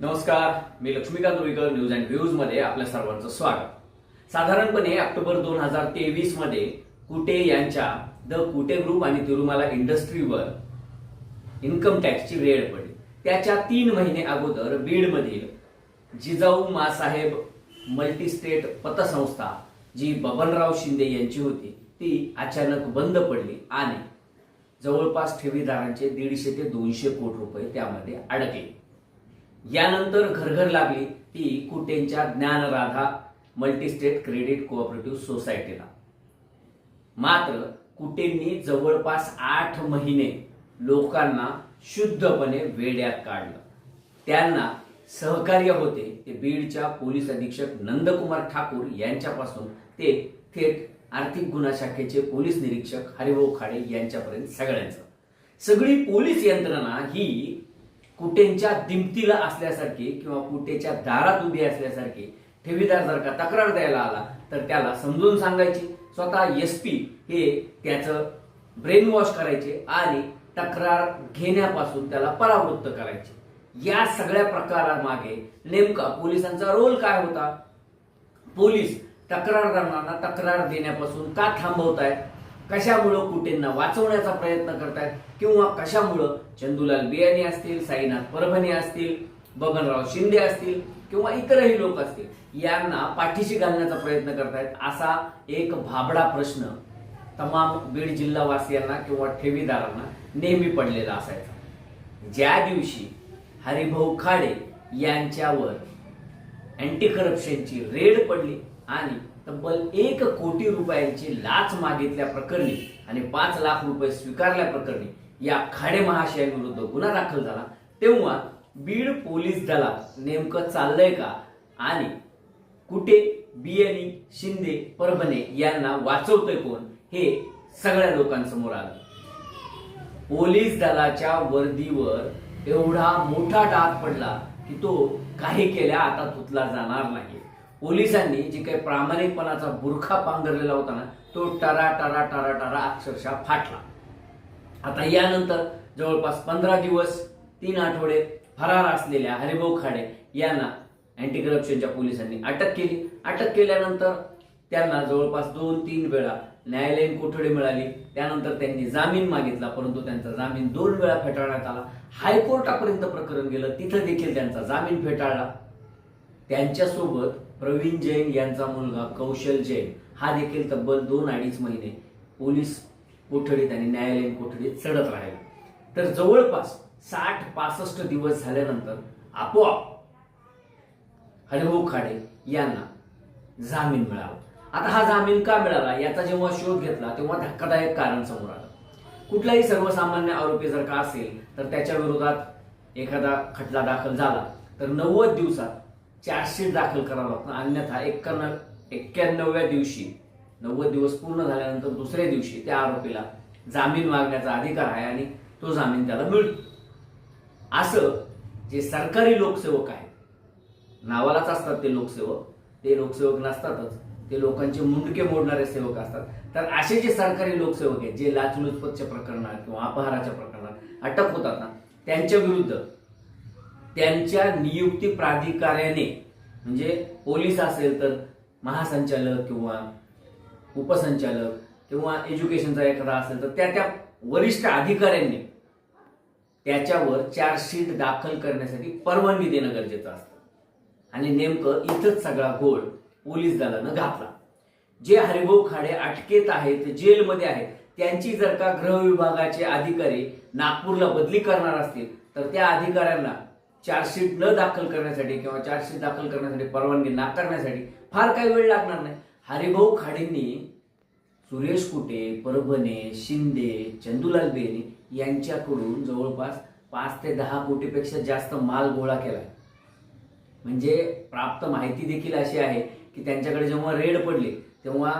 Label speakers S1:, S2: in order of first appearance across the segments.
S1: नमस्कार मी Laxmikant Ruikar news and व्ह्यूजमध्ये आपल्या सर्वांचं स्वागत. साधारणपणे ऑक्टोबर दोन हजार तेवीसमध्ये कुटे यांच्या द कुटे ग्रुप आणि तिरुमाला इंडस्ट्रीवर इन्कम टॅक्सची रेड पडली. त्याच्या तीन महिने अगोदर बीडमधील जिजाऊ मासाहेब मल्टीस्टेट पतसंस्था जी बबनराव शिंदे यांची होती ती अचानक बंद पडली आणि जवळपास ठेवीदारांचे दीडशे ते दोनशे कोटी रुपये त्यामध्ये अडकले. यानंतर घरघर लागली ती कुटेंच्या ज्ञानराधा मल्टीस्टेट क्रेडिट कोऑपरेटिव्ह सोसायटीला. मात्र कुटेंनी जवळपास आठ महिने लोकांना शुद्धपणे वेड्यात काढलं. त्यांना सहकार्य होते ते बीडच्या पोलीस अधीक्षक नंदकुमार ठाकूर यांच्यापासून ते थेट आर्थिक गुन्हा शाखेचे पोलीस निरीक्षक हरिभाऊ खाडे यांच्यापर्यंत सगळ्यांचं. सगळी पोलीस यंत्रणा ही कुटेंच्या दिमतीला असल्यासारखी किंवा कुटेच्या दारात उभी असल्यासारखी ठेवीदार जर का तक्रार द्यायला आला तर त्याला समजून सांगायची. स्वतः एस पी हे त्याचं ब्रेन वॉश करायचे आणि तक्रार घेण्यापासून त्याला परावृत्त करायचे. या सगळ्या प्रकारामागे नेमका पोलिसांचा रोल काय होता? पोलीस तक्रारदारांना तक्रार देण्यापासून का थांबवत आहेत कशामुळं कुटेंना वाचवण्याचा प्रयत्न करतायत किंवा कशामुळं चंदूलाल बियाणी असतील साईनाथ परभणी असतील बबनराव शिंदे असतील किंवा इतरही लोक असतील यांना पाठीशी घालण्याचा प्रयत्न करतायत असा एक भाबडा प्रश्न तमाम बीड जिल्हावासियांना किंवा ठेवीदारांना नेहमी पडलेला असायचा. ज्या दिवशी हरिभाऊ खाडे यांच्यावर अँटी करप्शनची रेड पडली आणि तब्बल एक कोटी रुपयांची लाच मागितल्या प्रकरणी आणि पाच लाख रुपये स्वीकारल्या प्रकरणी या खाडे महाशयांविरुद्ध गुन्हा दाखल झाला. तेव्हा बीड पोलीस दलात नेमकं चाललंय का? आणि कुठे बियाणी शिंदे परभणे यांना वाचवतोय कोण? हे सगळ्या लोकांसमोर आलं. पोलीस दलाच्या वर्दीवर एवढा मोठा डाग पडला की तो काही केल्या आता तुतला जाणार नाही. पोलिसांनी जी काही प्रामाणिकपणाचा बुरखा पांघरलेला होता ना तो टरा टरा टरा टरा अक्षरशः फाटला. आता यानंतर जवळपास पंधरा दिवस तीन आठवडे फरार असलेल्या हरिभाऊ खाडे यांना अँटी करप्शनच्या पोलिसांनी अटक केली. अटक केल्यानंतर त्यांना जवळपास दोन तीन वेळा न्यायालयीन कोठडी मिळाली. त्यानंतर त्यांनी जामीन मागितला परंतु त्यांचा जामीन दोन वेळा फेटाळण्यात आला. हायकोर्टापर्यंत प्रकरण गेलं तिथं देखील त्यांचा जामीन फेटाळला. त्यांच्यासोबत प्रवीण जैन यांचा मुलगा कौशल जैन. हा देखील तब्बल दोन अडीच महिने पोलीस कोठडीत आणि न्यायालयीन कोठडीत चढत राहिला. तर जवळपास साठ पासष्ट दिवस झाल्यानंतर आपोआप हरिभाऊ खाडे यांना जामीन मिळाला. आता हा जामीन का मिळाला? याचा जेव्हा शोध घेतला तेव्हा धक्कादायक कारण समोर आलं. कुठलाही सर्वसामान्य आरोपी जर का असेल तर त्याच्या विरोधात एखादा खटला दाखल झाला. तर नव्वद दिवसात चार्जशीट दाखल करावं लागतं. अन्यथा एक्क्याण्णव एक्क्याण्णव्या दिवशी नव्वद दिवस पूर्ण झाल्यानंतर दुसऱ्या दिवशी त्या आरोपीला जामीन मागण्याचा अधिकार आहे आणि तो जामीन त्याला मिळतो. असं जे सरकारी लोकसेवक आहेत नावालाच असतात ते लोकसेवक ते लोकसेवक नसतातच ते लोकांचे मुंडके मोडणारे सेवक असतात. तर असे जे सरकारी लोकसेवक आहेत जे लाचलुचपतच्या प्रकरणात किंवा अपहाराच्या प्रकरणात अटक होतात ना त्यांच्या विरुद्ध त्यांच्या नियुक्ती प्राधिकाऱ्याने म्हणजे पोलीस असेल तर महासंचालक किंवा उपसंचालक किंवा एज्युकेशनचा एखादा असेल तर त्या त्या वरिष्ठ अधिकाऱ्यांनी त्याच्यावर चार्जशीट दाखल करण्यासाठी परवानगी देणं गरजेचं असतं. आणि नेमकं इथंच सगळा घोळ पोलीस दलानं घातला. जे हरिभाऊ खाडे अटकेत आहेत जेलमध्ये आहेत त्यांची जर का गृह विभागाचे अधिकारी नागपूरला बदली करणार असतील तर त्या अधिकाऱ्यांना चार्जशीट न दाखल करण्यासाठी किंवा चार्जशीट दाखल करण्यासाठी परवानगी नाकारण्यासाठी फार काही वेळ लागणार नाही. हरिभाऊ खाडेंनी सुरेश कुटे परभणे शिंदे चंदुलाल बेने यांच्याकडून जवळपास पाच ते दहा कोटीपेक्षा जास्त माल गोळा केला म्हणजे प्राप्त माहिती देखील अशी आहे की त्यांच्याकडे जेव्हा रेड पडली तेव्हा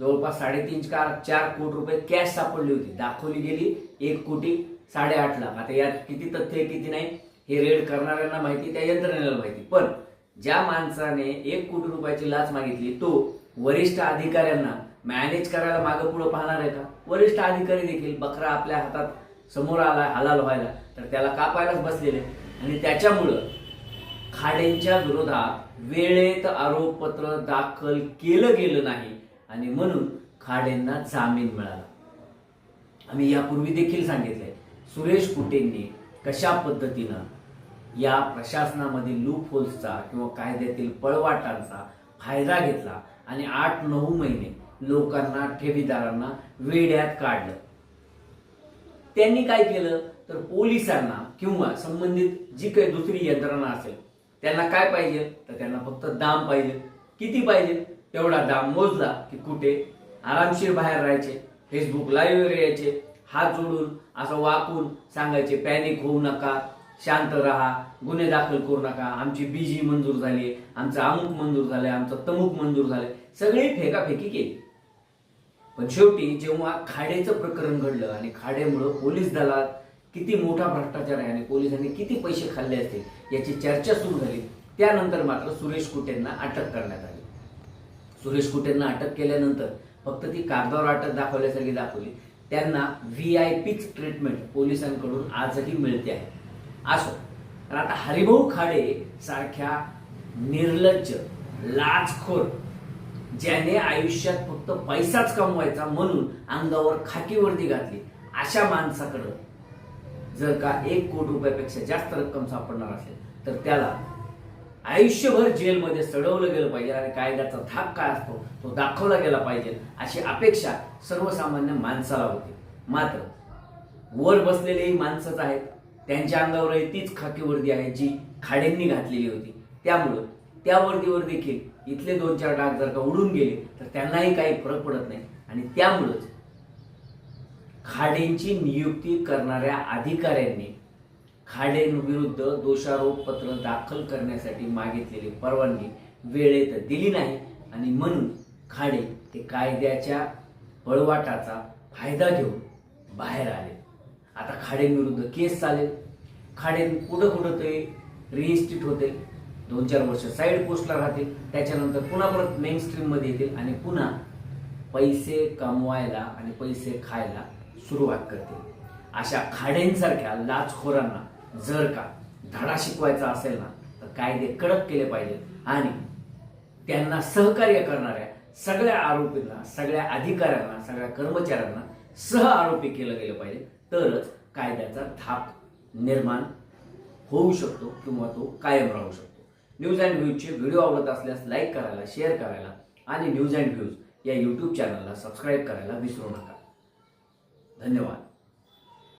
S1: जवळपास साडेतीन चार चार कोटी रुपये कॅश सापडली होती. दाखवली गेली एक कोटी साडेआठ लाख. आता यात किती तथ्य किती नाही हे रेड करणाऱ्यांना माहिती त्या यंत्रणेला माहिती. पण ज्या माणसाने एक कोटी रुपयाची लाच मागितली तो वरिष्ठ अधिकाऱ्यांना मॅनेज करायला मागं पुढं पाहणार आहे का? वरिष्ठ अधिकारी देखील बकरा आपल्या हातात समोर आला हलाल व्हायला. तर त्याला कापायलाच बसलेले आणि त्याच्यामुळं खाडेंच्या विरोधात वेळेत आरोपपत्र दाखल केलं गेलं नाही. आणि म्हणून खाडेंना जामीन मिळाला. आम्ही यापूर्वी देखील सांगितलंय सुरेश कुटेंनी कशा पद्धतीनं या प्रशासनामधील लूप होल्सचा किंवा कायद्यातील पळवाटांचा फायदा घेतला आणि आठ नऊ महिने लोकांना ठेवीदारांना वेड्यात काढलं. त्यांनी काय केलं? तर पोलिसांना किंवा संबंधित जी काही दुसरी यंत्रणा असेल त्यांना काय पाहिजे? तर त्यांना फक्त दाम पाहिजे. किती पाहिजे? तेवढा दाम मोजला की कुठे आरामशीर बाहेर राहायचे फेसबुक लाईव्ह यायचे हात जोडून असं वाकून सांगायचे पॅनिक होऊ नका शांत राहा गुन्हे दाखल करू नका आमची बीजी मंजूर झाली आमचं अमुक मंजूर झालंय आमचं तमुक मंजूर झालंय. सगळी फेकाफेकी केली. पण शेवटी जेव्हा खाडेचं प्रकरण घडलं आणि खाडेमुळं पोलीस दलात किती मोठा भ्रष्टाचार आहे आणि पोलिसांनी किती पैसे खाल्ले असतील याची चर्चा सुरू झाली. त्यानंतर मात्र सुरेश कुटेंना अटक करण्यात आली. सुरेश कुटेंना अटक केल्यानंतर फक्त ती कागदावर अटक दाखवल्यासारखी दाखवली. त्यांना व्ही आय पीच ट्रीटमेंट पोलिसांकडून आजही मिळते आहे. असो तर आता हरिभाऊ खाडे सारख्या निर्लज्ज लाचखोर ज्याने आयुष्यात फक्त पैसाच कमवायचा म्हणून अंगावर खाकी वर्दी घातली अशा माणसाकडं जर का एक कोटी रुपयापेक्षा जास्त रक्कम सापडणार असेल तर त्याला आयुष्यभर जेलमध्ये सडवलं गेलं पाहिजे आणि कायद्याचा धाक काय असतो तो दाखवला गेला पाहिजे अशी अपेक्षा सर्वसामान्य माणसाला होती. मात्र वर बसलेलेही माणसंच आहेत. त्यांच्या अंगावरही तीच खाकी वर्दी आहे जी खाडेंनी घातलेली होती. त्यामुळं त्या वर्दीवर देखील इथले दोन चार डाग जर का उडून गेले तर त्यांनाही काही फरक पडत नाही. आणि त्यामुळंच खाडेंची नियुक्ती करणाऱ्या अधिकाऱ्यांनी खाडेंविरुद्ध दोषारोपपत्र दाखल करण्यासाठी मागितलेली परवानगी वेळेत दिली नाही. आणि म्हणून खाडे हे कायद्याच्या पळवाटाचा फायदा घेऊन बाहेर आले. आता खाडेंविरुद्ध केस चालेल. खाडे कुठं कुठं ते रिइन्स्टिट होते. दोन चार वर्ष साईड पोस्टला राहतील. त्याच्यानंतर पुन्हा परत मेन स्ट्रीममध्ये येतील आणि पुन्हा पैसे कमवायला आणि पैसे खायला सुरुवात करतील. अशा खाड्यांसारख्या लाचखोरांना जर का धडा शिकवायचा असेल ना तर कायदे कडक केले पाहिजेत. आणि त्यांना सहकार्य करणाऱ्या सगळ्या आरोपींना सगळ्या अधिकाऱ्यांना सगळ्या कर्मचाऱ्यांना सह आरोपी केलं गेलं पाहिजे. तरच कायद्याचा धाक निर्माण होऊ शकतो किंवा तो कायम राहू शकतो. न्यूज अँड व्ह्यूजचे व्हिडिओ आवडत असल्यास लाईक करायला शेअर करायला आणि न्यूज अँड व्ह्यूज या यूट्यूब चॅनलला सबस्क्राईब करायला विसरू नका. धन्यवाद.